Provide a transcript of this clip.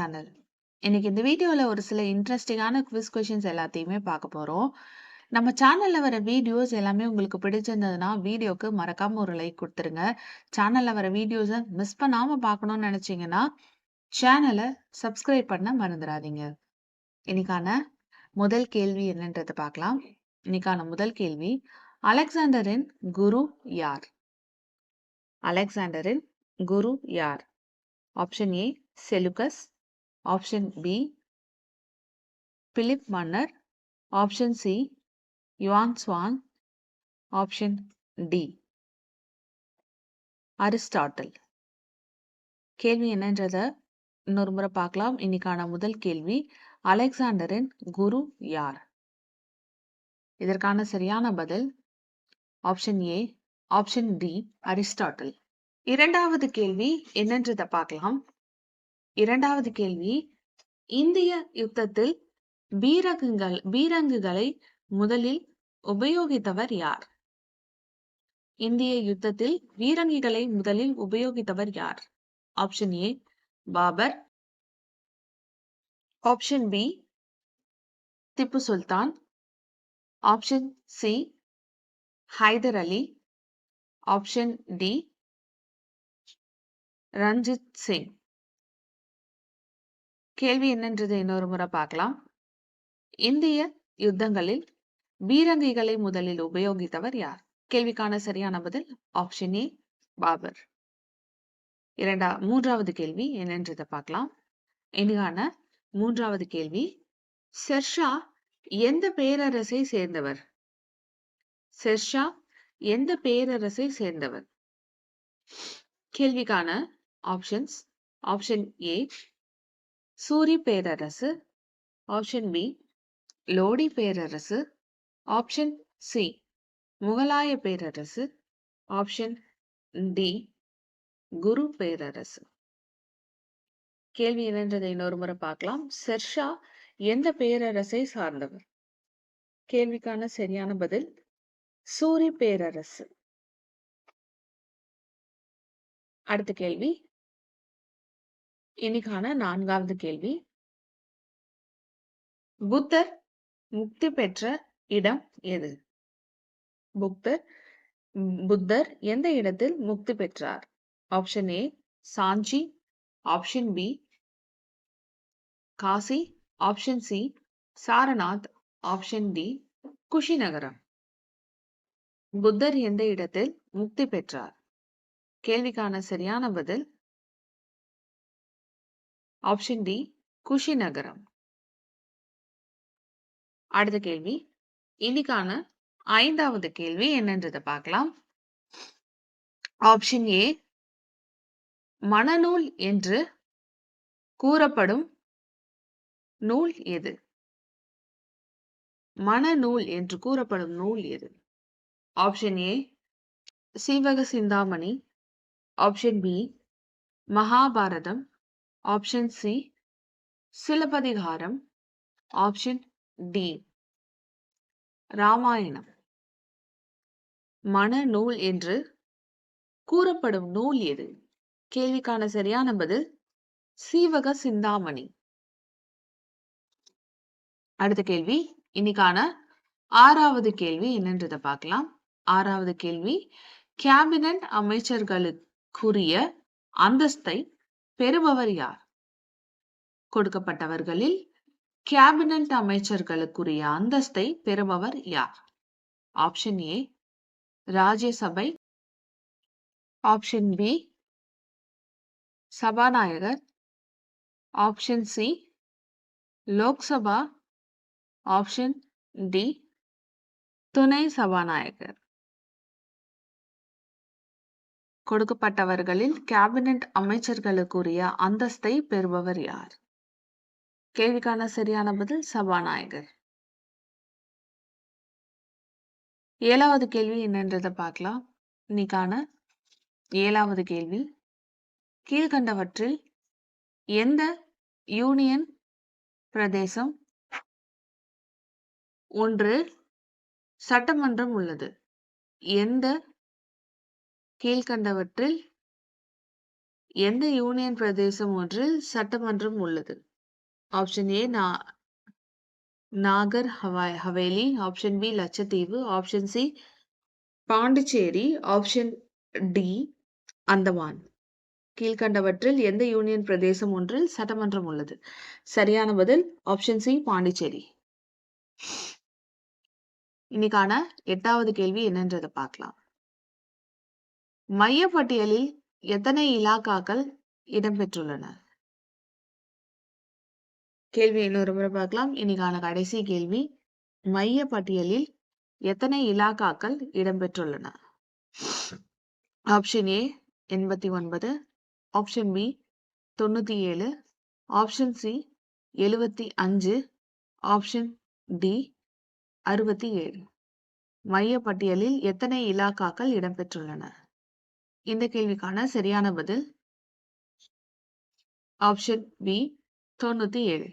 Channel. இன்னைக்கு இந்த வீடியோவில் ஒரு சில இன்ட்ரஸ்டிங்கான குவிஸ் கொஷின்ஸ் எல்லாத்தையுமே பார்க்க போறோம். நம்ம சேனல்ல வர வீடியோஸ் எல்லாமே உங்களுக்கு பிடிச்சிருந்ததுன்னா, வீடியோக்கு மறக்காம ஒரு லைக் கொடுத்துருங்க சேனல்ல வர வீடியோஸை மிஸ் பண்ணாம பார்க்கணும்னு நினச்சிங்கன்னா சேனலை சப்ஸ்கிரைப் பண்ண மறந்துடாதீங்க இன்னைக்கான முதல் கேள்வி என்னன்றத பார்க்கலாம். இன்னைக்கான முதல் கேள்வி, அலெக்சாண்டரின் குரு யார்? அலெக்சாண்டரின் குரு யார்? Option A Seleucus option B Philip மன்னர், option C Yuan Chwang, option D Aristotle. கேள்வி என்னன்றத இன்னொரு முறை பார்க்கலாம். இன்னைக்கான முதல் கேள்வி, அலெக்சாண்டரின் குரு யார்? இதற்கான சரியான பதில் option A, option D Aristotle. இரண்டாவது கேள்வி என்னன்றத பார்க்கலாம். இரண்டாவது கேள்வி, இந்திய யுத்தத்தில் பீரங்குகள் பீரங்குகளை முதலில் உபயோகித்தவர் யார்? இந்திய யுத்தத்தில் பீரங்கிகளை முதலில் உபயோகித்தவர் யார்? Option A Babur, option B Tipu Sultan, option C Hyder Ali, option D Ranjit Singh. கேள்வி என்னன்றது இன்னொரு முறை பார்க்கலாம். இந்திய யுத்தங்களில் பீரங்கிகளை முதலில் உபயோகித்தவர் யார்? கேள்விக்கான சரியான பதில் ஆப்ஷன் ஏ பாபர். இரண்டா மூன்றாவது கேள்வி என்னன்றதை பார்க்கலாம். இன்னைக்கான மூன்றாவது கேள்வி, ஷெர்ஷா எந்த பேரரசை சேர்ந்தவர்? ஷெர்ஷா எந்த பேரரசை சேர்ந்தவர்? கேள்விக்கான ஆப்ஷன்ஸ் ஆப்ஷன் ஏ சூரி பேரரசு, ஆப்ஷன் பி லோடி பேரரசு, ஆப்ஷன் சி முகலாய பேரரசு, ஆப்ஷன் டி குரு பேரரசு. கேள்வி என்னன்றதை இன்னொரு முறை பார்க்கலாம். செர்ஷா எந்த பேரரசை சார்ந்தவர்? கேள்விக்கான சரியான பதில் சூரி பேரரசு. அடுத்த கேள்வி இன்னைக்கான நான்காவது கேள்வி புத்தர் முக்தி பெற்ற இடம் எது? புத்தர் புத்தர் எந்த இடத்தில் முக்தி பெற்றார்? Option A Sanchi, option B Kashi, option C Sarnath, option D Kushinagaram. புத்தர் எந்த இடத்தில் முக்தி பெற்றார்? கேள்விக்கான சரியான பதில் ஆப்ஷன் டி குஷி நகரம் அடுத்த கேள்வி இன்னைக்கான ஐந்தாவது கேள்வி என்னன்றதை பார்க்கலாம். ஆப்ஷன் ஏ மணநூல் என்று கூறப்படும் நூல் எது? மனநூல் என்று கூறப்படும் நூல் எது? Option A Seevaka Chintamani, option B Mahabharatam, option C Silappathikaram, option D Ramayanam. மணநூல் என்று கூறப்படும் நூல் எது? கேள்விக்கான சரியான பதில் சீவக சிந்தாமணி. அடுத்த கேள்வி இன்னைக்கான ஆறாவது கேள்வி என்னன்றத பார்க்கலாம். ஆறாவது கேள்வி கேபினட் அமைச்சர்களுக்குரிய அந்தஸ்தை பெறுபவர் யார்? கொடுக்கப்பட்டவர்களில் கேபினட் அமைச்சர்களுக்குரிய அந்தஸ்தை பெறுபவர் யார்? ஆப்ஷன் ஏ ராஜ்யசபை, ஆப்ஷன் பி சபாநாயகர், option C Lok Sabha, option D துணை சபாநாயகர். கொடுக்கப்பட்டவர்களில் கேபினெட் அமைச்சர்களுக்குரிய அந்தஸ்தை பெறுபவர் யார்? கேள்விக்கான சரியான பதில் சபாநாயகர். ஏழாவது கேள்வி என்னன்றதை பார்க்கலாம். இன்னைக்கான ஏழாவது கேள்வி கீழ்கண்டவற்றில் எந்த யூனியன் பிரதேசம் ஒன்று சட்டமன்றம் உள்ளது? எந்த கீழ்கண்டவற்றில் எந்த யூனியன் பிரதேசம் ஒன்றில் சட்டமன்றம் உள்ளது? ஆப்ஷன் ஏ நா நாகர் ஹவாய் ஹவேலி. ஆப்ஷன் பி லட்சத்தீவு. Option C Pondicherry. Option D Andaman. கீழ்கண்டவற்றில் எந்த யூனியன் பிரதேசம் ஒன்றில் சட்டமன்றம் உள்ளது? சரியான பதில் ஆப்ஷன் சி பாண்டிச்சேரி. இன்னைக்கான எட்டாவது கேள்வி என்னன்றதை பார்க்கலாம். மையப்பட்டியலில் எத்தனை இலாக்காக்கள் இடம்பெற்றுள்ளன? கேள்வி இன்னொரு முறை பார்க்கலாம். இன்னைக்கான கடைசி கேள்வி மைய பட்டியலில் எத்தனை இலாக்காக்கள் இடம்பெற்றுள்ளன? ஆப்ஷன் ஏ எண்பத்தி ஒன்பது ஆப்ஷன் பி தொண்ணூத்தி ஏழு ஆப்ஷன் சி எழுபத்தி அஞ்சு ஆப்ஷன் டி அறுபத்தி ஏழு. மைய பட்டியலில் எத்தனை இலாக்காக்கள் இடம்பெற்றுள்ளன? இந்த கேள்விக்கான சரியான பதில்? ஆப்ஷன் பி தொண்ணூத்தி ஏழு.